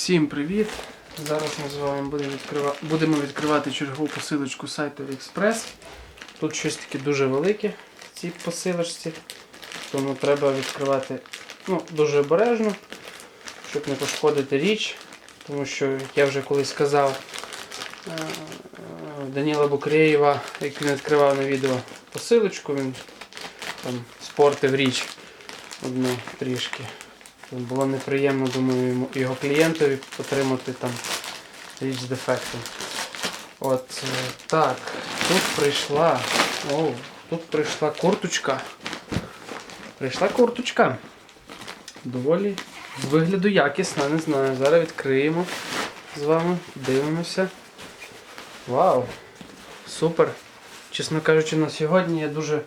Всім привіт! Зараз ми з вами будемо, відкрива... будемо відкривати чергову посилочку сайту AliExpress. Тут щось таке дуже велике в цій посилочці, тому треба відкривати ну, дуже обережно, щоб не пошкодити річ. Тому що, як я вже колись казав, е, Даніла Букреєва, як він відкривав на відео посилочку, він там спортив річ одну трішки. Було неприємно, думаю, його клієнтові отримати там річ з дефектом. От е, так, тут прийшла. О, тут прийшла курточка. Прийшла курточка. Доволі з вигляду якісна, не знаю. Зараз відкриємо з вами, дивимося. Вау! Супер! Чесно кажучи, на сьогодні я дуже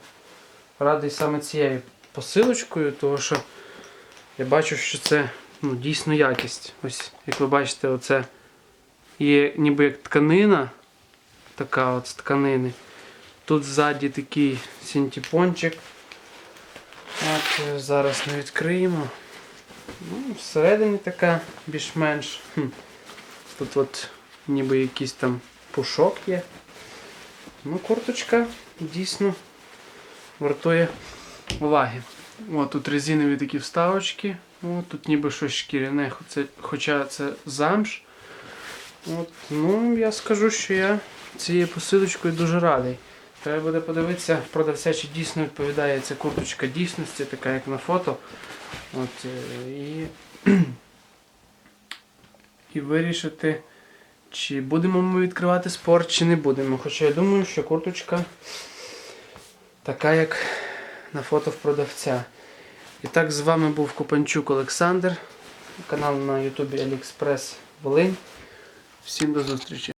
радий саме цією посилочкою, тому що я бачу, що це ну, дійсно якість. Ось, як ви бачите, оце є ніби як тканина, така от з тканини. Тут ззаді такий синтепончик. От, е, зараз ми відкриємо. Ну, всередині така більш-менш. Тут от ніби якийсь там пушок є. Ну, курточка дійсно вартує уваги. О, тут резинові такі вставочки. О, тут ніби щось шкіряне, хоча це замш. От, ну, я скажу, що я цією посилочкою дуже радий. Треба буде подивитися продавця, чи дійсно відповідає ця курточка дійсності, така як на фото. От, е, і, і вирішити, чи будемо ми відкривати спорт, чи не будемо. Хоча я думаю, що курточка така, як на фото в продавця. І так, з вами був Копанчук Олександр, канал на Ютубі AliExpress Волинь. Всім до зустрічі!